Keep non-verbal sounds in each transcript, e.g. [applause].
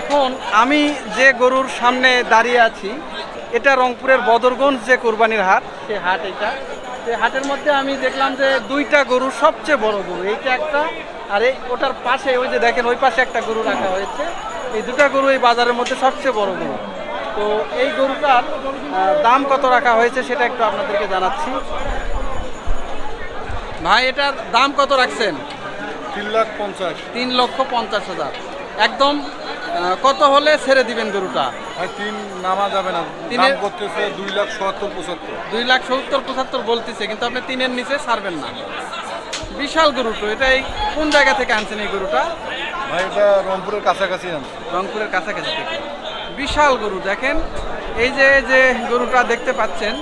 এখন আমি যে গরুর সামনে দাঁড়িয়ে আছি এটা রংপুরের বদরগঞ্জ যে কোরবানির হাট সে হাট এটা। সে হাটের মধ্যে আমি দেখলাম যে দুইটা গরু সবচেয়ে বড় গরু এইটা একটা আর এই ওটার পাশে ওই যে দেখেন ওই পাশে একটা গরু রাখা হয়েছে। এই দুটা গরু এই বাজারের মধ্যে সবচেয়ে বড় গরু। তো এই গরুটার দাম কত রাখা হয়েছে সেটা একটু আপনাদেরকে জানাচ্ছি। ভাই এটার দাম কত রাখছেন? তিন লাখ পঞ্চাশ। তিন লক্ষ পঞ্চাশ হাজার। একদম কত হলে ছেড়ে দিবেন গরুটা? ভাই তিন নামা যাবে না। তিনের- দাম করতেছে দুই লাখ সত্তর পঁচাত্তর। দুই লাখ সত্তর পঁচাত্তর বলতেছে কিন্তু আপনি তিনের নিচে ছাড়বেন না। বিশাল গরু তো এটা এই কোন জায়গা থেকে আনছেন এই গরুটা? ভাই এটা রংপুরের কাছাকাছি আনছে। রংপুরের কাছাকাছি থেকে। বিশাল গরু দেখেন এই যে যে গরুটা দেখতে পাচ্ছেন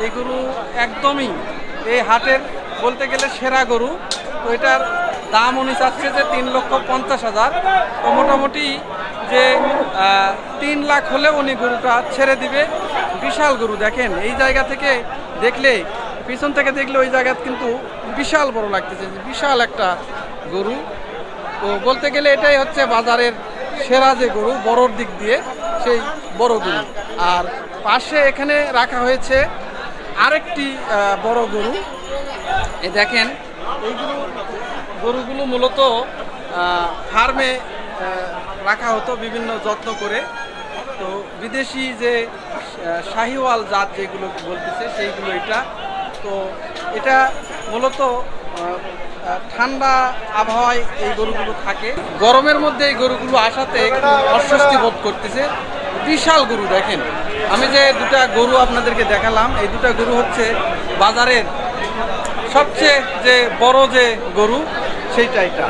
এই গরু একদমই এই হাটের বলতে গেলে সেরা গরু। তো এটার দাম উনি চাচ্ছে যে তিন লক্ষ পঞ্চাশ হাজার। তো মোটামুটি যে তিন লাখ হলে উনি গরুটা ছেড়ে দিবে। বিশাল গরু, দেখেন, এই জায়গা থেকে দেখলে, পিছন থেকে দেখলে ওই জায়গা কিন্তু বিশাল বড় লাগতেছে বিশাল একটা গরু। তো বলতে গেলে এটাই হচ্ছে বাজারের সেরা যে গরু, বড়র দিক দিয়ে সেই বড় গরু। আর পাশে এখানে রাখা হয়েছে আরেকটি বড় গরু। এই দেখেন এইগুলো গরুগুলো মূলত ফার্মে রাখা হতো বিভিন্ন যত্ন করে। তো বিদেশি যে শাহিওয়াল জাত যেগুলো বলতেছে, সেইগুলো এটা। তো এটা মূলত ঠান্ডা আবহাওয়ায় এই গরুগুলো থাকে। গরমের মধ্যে এই গরুগুলো আসাতে অস্বস্তি বোধ করতেছে। বিশাল গরু, দেখেন। আমি যে দুটা গরু আপনাদেরকে দেখালাম, এই দুটা গরু হচ্ছে বাজারের সবচেয়ে যে বড় যে গরু, সেইটা এটা।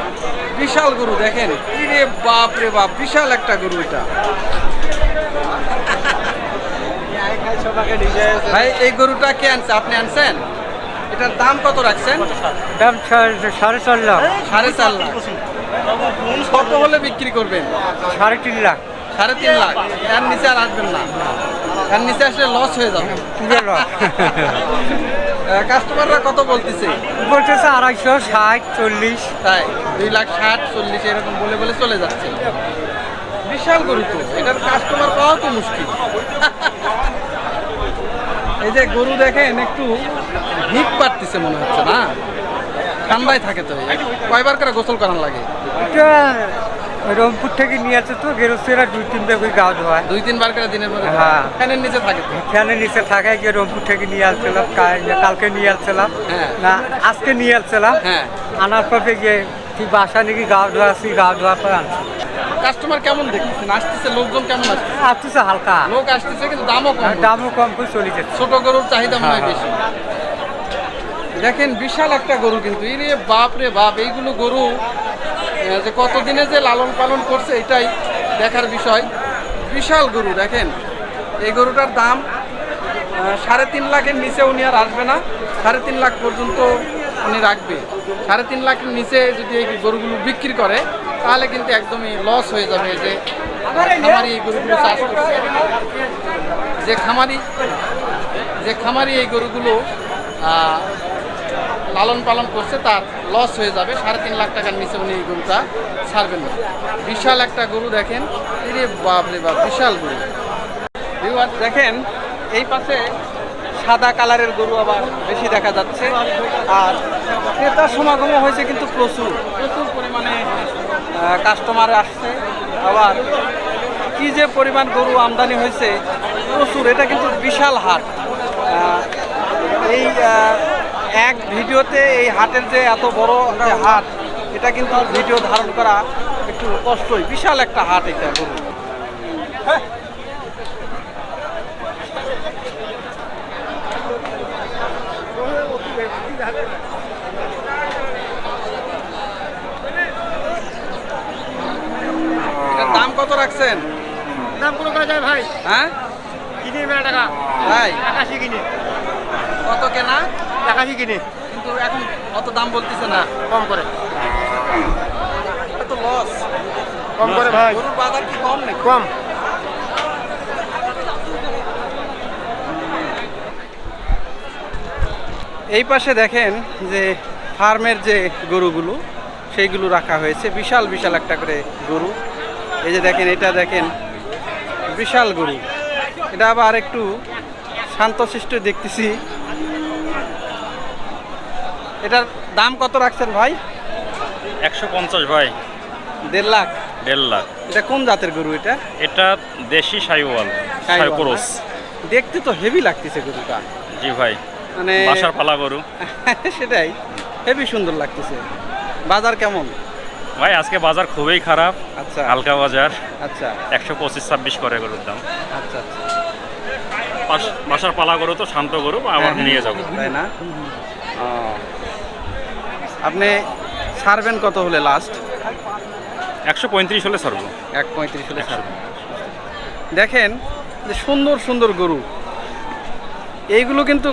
বিশাল গরু দেখেন। রে বাপ রে বাপ বিশাল একটা গরু এটা। ভাই এই গরুটা কে আনছে? আপনি আনছেন? এটার দাম কত রাখছেন? দাম সাড়ে চার লাখ। সাড়ে চার লাখ। কত হলে বিক্রি করবেন? সাড়ে তিন লাখ। সাড়ে তিন লাখ। এর নিচে আর আসবেন না। এর নিচে আসলে লস হয়ে যাবে। [laughs] কাস্টমাররা কত বলতেছে? বলতেছে আড়াইশো ষাট চল্লিশ। তাই দুই লাখ ষাট চল্লিশ এরকম বলে বলে চলে যাচ্ছে। বিশাল গরু তো এটার কাস্টমার পাওয়া তো মুশকিল। এই যে গরু দেখেন একটু হিট পারতেছে মনে হচ্ছে না? ঠান্ডায় থাকে তো কয়বার করে গোসল করার লাগে? রংপুর থেকে নিয়ে আসে তো গেরস্তিরা দুই তিন বেগুই গাও ধোয়ায়। দুই তিনবার করে দিনের মধ্যে হ্যাঁ। ফ্যানের নিচে থাকে ফ্যানের নিচে থাকে গিয়ে রংপুর থেকে নিয়ে আসছিলাম কা- কালকে নিয়ে আসছিলাম। হ্যাঁ। না আজকে নিয়ে আসছিলাম। হ্যাঁ। আনার পরে গিয়ে তুই বাসা নাকি গাও ধোয়া আসছি গাও ধোয়ার পর আনছি। কাস্টমার কেমন দেখতেছেন? আসতেছে লোকজন কেমন আসছে? আসতেছে হালকা। লোক আসতেছে কিন্তু দামও কম। দামও কম করে চলে যাচ্ছে ছোট গরুর চাহিদা মনে হয় হ্যাঁ, বেশি। দেখেন বিশাল একটা গরু কিন্তু। এই রে বাপ রে বাপ এইগুলো গরু যে কতদিনে যে লালন পালন করছে এটাই দেখার বিষয়। বিশাল গরু, দেখেন। এই গরুটার দাম সাড়ে তিন লাখের নিচে উনি আর আসবে না। সাড়ে তিন লাখ পর্যন্ত উনি রাখবে। সাড়ে তিন লাখের নিচে যদি এই গরুগুলো বিক্রি করে, তাহলে কিন্তু একদমই লস হয়ে যাবে যে খামারি এই গরুগুলো চাষ করছে। যে খামারি যে খামারি এই গরুগুলো লালন পালন করছে, তার লস হয়ে যাবে। সাড়ে তিন লাখ টাকার নিচে উনি এই গরুটা ছাড়বেন না। বিশাল একটা গরু দেখেন। রে বাপ রে বাপ, বিশাল গরু। দেখেন, এই পাশে সাদা কালারের গরু আবার বেশি দেখা যাচ্ছে। আর ক্রেতার সমাগমও হয়েছে কিন্তু প্রচুর। প্রচুর পরিমাণে কাস্টমার আসছে। আবার কি যে পরিমাণ গরু আমদানি হয়েছে, প্রচুর। এটা কিন্তু বিশাল হাট। এই এক ভিডিওতে এই হাটের যে এত বড় যে হাট এটা কিন্তু ভিডিও ধারণ করা একটু কষ্টই। বিশাল একটা হাট এটা এটার দাম কত রাখছেন? দাম কোনো করা যায় ভাই। হ্যাঁ? কিনে মেলা টাকা। তাই একাশি কিনে। কত কেনা? একাশি কিনে? কিন্তু এখন অত দাম বলতেছে না। কম করে। এটা তো লস কম করে ভাই। গরুর বাজার কি কম নাকি? কম। এই পাশে দেখেন যে ফার্মের যে গরুগুলো সেইগুলো রাখা হয়েছে। বিশাল বিশাল একটা করে গরু। এই যে দেখেন এটা দেখেন বিশাল গরু। এটা আবার একটু শান্তশিষ্ট দেখতেছি। এটার দাম কত রাখছেন ভাই? একশো পঞ্চাশ ভাই। দেড় লাখ। দেড় লাখ। এটা কোন জাতের গরু এটা? এটা দেশি সাইওয়াল সাইওয়াল, দেখতে তো হেভি লাগতেছে গরুটা। জি ভাই মানে বাসার পালা গরু। [laughs] সেটাই। হেভি সুন্দর লাগতেছে। বাজার কেমন? ভাই আজকে বাজার খুবই খারাপ। আচ্ছা। হালকা বাজার। আচ্ছা। একশো পঁচিশ ছাব্বিশ করে গরুর দাম। আচ্ছা আচ্ছা। বাস- বাসার পালা গরু তো শান্ত গরু আবার হ্যাঁ, নিয়ে যাব। তাই না। আপনি ছাড়বেন কত হলে লাস্ট একশো পঁয়ত্রিশ হলে ছাড়বো এক পঁয়ত্রিশ হলে ছাড়বেন দেখেন যে সুন্দর সুন্দর গরু। এইগুলো কিন্তু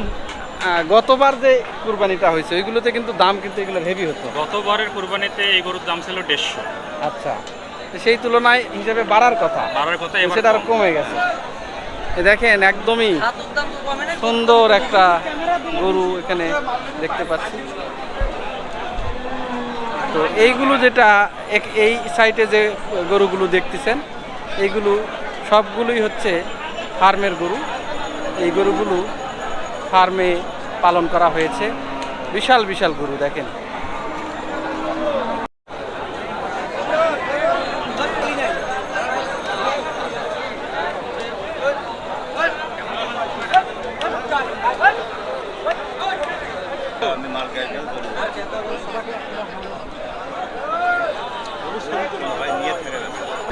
গতবার যে কুরবানিটা হয়েছে ওইগুলোতে কিন্তু দাম কিন্তু এগুলো হেভি হতো। গতবারের কুরবানিতে এই গরুর দাম ছিল দেড়শো। আচ্ছা তো সেই তুলনায় হিসেবে বাড়ার কথা। বাড়ার কথা সেটা আরও কমে। গেছে। দেখেন একদমই সুন্দর একটা গরু এখানে দেখতে পাচ্ছি। তো এইগুলো যেটা এই সাইটে যে গরুগুলো দেখতেছেন, এইগুলো সবগুলোই হচ্ছে ফার্মের গরু। এই গরুগুলো ফার্মে পালন করা হয়েছে। বিশাল বিশাল গরু, দেখেন।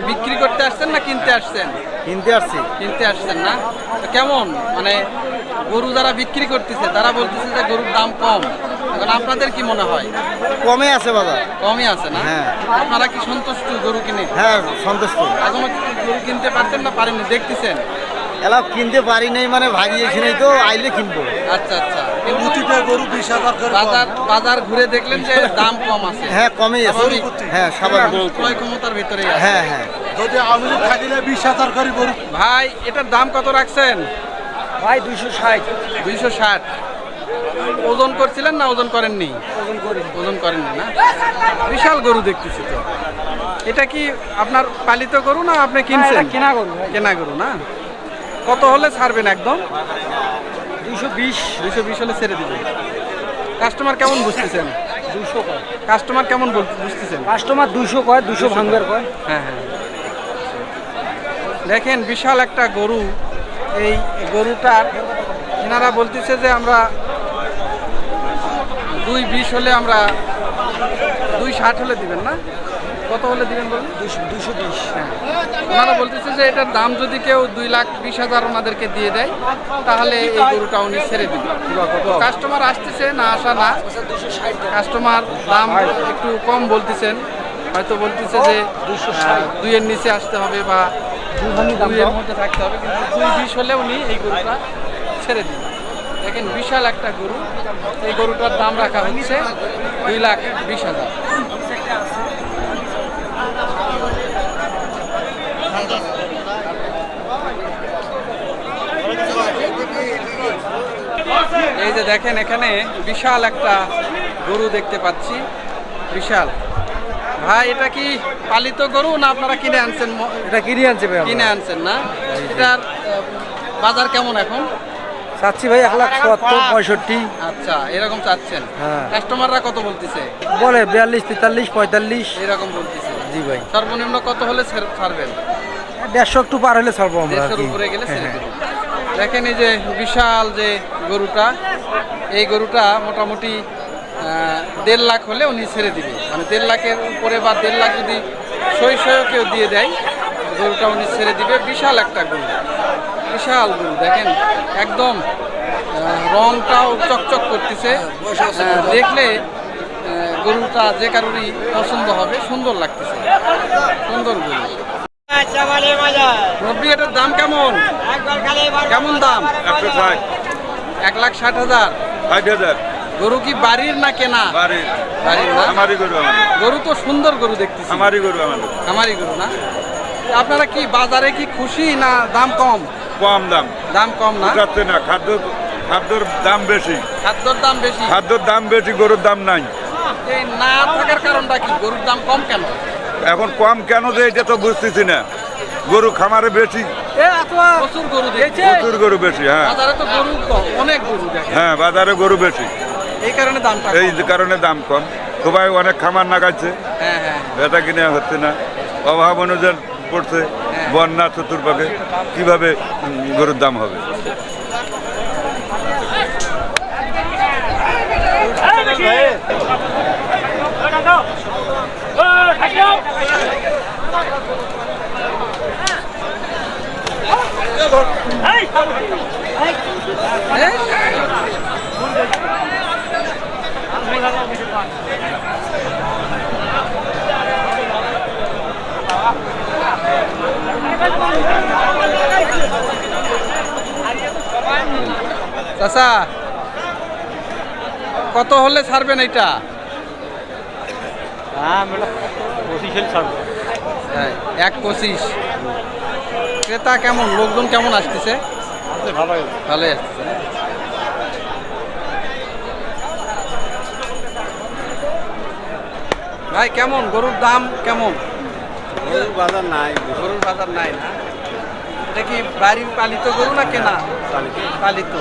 বিক্রি করতে আসছেন না কিনতে আসছেন? কিনতে আসছি। কিনতে আসছেন না? কেমন? মানে গরু যারা বিক্রি করতেছে তারা বলতেছে যে গরুর দাম কম। এখন আপনাদের কি মনে হয়? কমে আছে বাজার। কমই আছে না? হ্যাঁ। আপনারা কি সন্তুষ্ট গরু কিনে? হ্যাঁ সন্তুষ্ট। এখনও গরু কিনতে পারছেন না পারেননি? দেখতেছেন? এলা কিনতে পারি নাই মানে ভাগিয়েছি নাই তো আইলে কিনবো। আচ্ছা আচ্ছা। প্রতিটা গরু বিশ হাজার করে বাজার বাজার ঘুরে দেখলেন যে দাম কম আছে। হ্যাঁ কমেই আছে। হ্যাঁ স্বাভাবিক। ক্রয় ক্ষমতার ভিতরে হ্যাঁ হ্যাঁ। যদি আমি থাকিলে বিশ হাজার করে গরু। ভাই এটার দাম কত রাখছেন? ভাই দুইশো ষাট। দুইশো ষাট। ওজন করছিলেন না ওজন করেননি? ওজন করি ওজন করেননি না? বিশাল গরু দেখতেছি তো। এটা কি আপনার পালিত গরু না আপনি কিনছেন? কেনা ভাই। কেনা গরু না? কত হলে ছাড়বেন একদম? দুইশো বিশ দুইশো বিশ হলে ছেড়ে দিবেন কাস্টমার কেমন বুঝতেছেন? দুশো কয়। কাস্টমার কেমন বুঝতেছেন? কাস্টমার দুশো কয় দুশো ভাঙ্গার কয়। হ্যাঁ হ্যাঁ। দেখেন বিশাল একটা গরু। এই গরুটার এনারা বলতেছে যে আমরা দুই বিশ হলে আমরা দুই ষাট হলে দিবেন না? কত হলে দিবেন বলুন? দুশো বিশ। ওনারা বলতেছে যে এটার দাম যদি কেউ দুই লাখ বিশ হাজার ওনাদেরকে দিয়ে দেয় তাহলে এই গরুটা উনি ছেড়ে দিবেন। কাস্টমার আসতেছে না আসা না। কাস্টমার দাম একটু কম বলতেছেন। হয়তো বলতেছে যে দুশো দুইয়ের নিচে আসতে হবে বা দুইয়ের মধ্যে থাকতে হবে কিন্তু দুই বিশ হলে উনি এই গরুটা ছেড়ে দিন দেখেন বিশাল একটা গরু। এই গরুটার দাম রাখা হচ্ছে দুই লাখ বিশ হাজার এই যে দেখেন এখানে বিশাল একটা গরু দেখতে পাচ্ছি। বিশাল। ভাই এটা কি পালিত গরু না আপনারা কিনে আনছেন এটা কিনে আনছে ভাই কিনে আনছেন না? এটার বাজার কেমন এখন? চাচ্ছি ভাই এক লাখ সত্তর পঁয়ষট্টি। আচ্ছা এরকম চাচ্ছেন। হ্যাঁ। কাস্টমাররা কত বলতেছে? বলে বিয়াল্লিশ তেতাল্লিশ পঁয়তাল্লিশ। এরকম বলতেছে। জি ভাই। সর্বনিম্ন কত হলে ছাড়বেন? দেড়শো একটু পার হলে ছাড়বো আমরা উপরে গেলে ছেড়ে হ্যাঁ, দেবেন দেখেন এই যে বিশাল যে গরুটা, এই গরুটা মোটামুটি দেড় লাখ হলে উনি ছেড়ে দিবে। মানে দেড় লাখের উপরে বা দেড় লাখ যদি সই কেউ দিয়ে দেয়, গরুটা উনি ছেড়ে দিবে। বিশাল একটা গরু, বিশাল গরু, দেখেন, একদম রংটাও চকচক করতেছে। দেখলে গরুটা যে কারোরই পছন্দ হবে, সুন্দর লাগতেছে। সুন্দর গরু। এটার দাম কেমন? কেমন দাম? এক লাখ ষাট হাজার। ষাট হাজার। গরু কি বাড়ির না কেনা? বাড়ির। বাড়ির না? আমারই গরু গরু তো সুন্দর গরু দেখতেছি। আমারই গরু আমাদের আমারই গরু না? আপনারা কি বাজারে কি খুশি না দাম কম? কম দাম। দাম কম না? যাচ্ছে না খাদ্য খাদ্যর দাম বেশি। খাদ্যর দাম বেশি? খাদ্যর দাম বেশি গরুর দাম নাই। এই না থাকার কারণটা কি? গরুর দাম কম কেন? এখন কম কেন যে এটা তো বুঝতেছি না। গরু খামারে বেশি। প্রচুর গরু দেখছে। প্রচুর গরু বেশি হ্যাঁ। বাজারে তো গরু কম, অনেক গরু হ্যাঁ বাজারে গরু বেশি। এই কারণে দামটা এই কারণে দাম কম। সবাই অনেক খামার নাগাচ্ছে হ্যাঁ হ্যাঁ। কিনে হচ্ছে না। অভাব অনুযায়ী পড়ছে। হ্যাঁ। বন্যা চতুর্পাকে কীভাবে গরুর দাম হবে? চাচা কত হলে ছাড়বেন এটা হ্যাঁ, এক পঁচিশ। ক্রেতা কেমন? লোকজন কেমন আসতেছে? ভালোই। আসতেছে ভাই কেমন? গরুর দাম কেমন? গরুর বাজার নাই। গরুর বাজার নাই না? এটা কি বাড়ির পালিত গরু না কেনা? পালিত।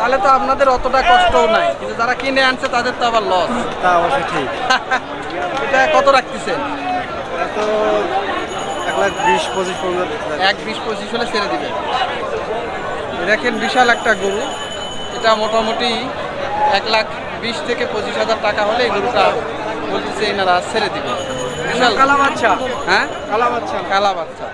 তাহলে তো আপনাদের অতটা কষ্টও নাই। কিন্তু যারা কিনে আনছে তাদের তো আবার লস তা অবশ্যই ঠিক। [laughs] এটা কত রাখতেছেন? তো এক লাখ বিশ পঁচিশ এক বিশ পঁচিশ হলে ছেড়ে দিবেন। দেখেন বিশাল একটা গরু। এটা মোটামুটি এক লাখ বিশ থেকে পঁচিশ হাজার টাকা হলে এই গরুটা বলতেছে এনারা ছেড়ে দিবে। বিশাল। কালা বাচ্চা। হ্যাঁ? কালা বাচ্চা। কালা বাচ্চা।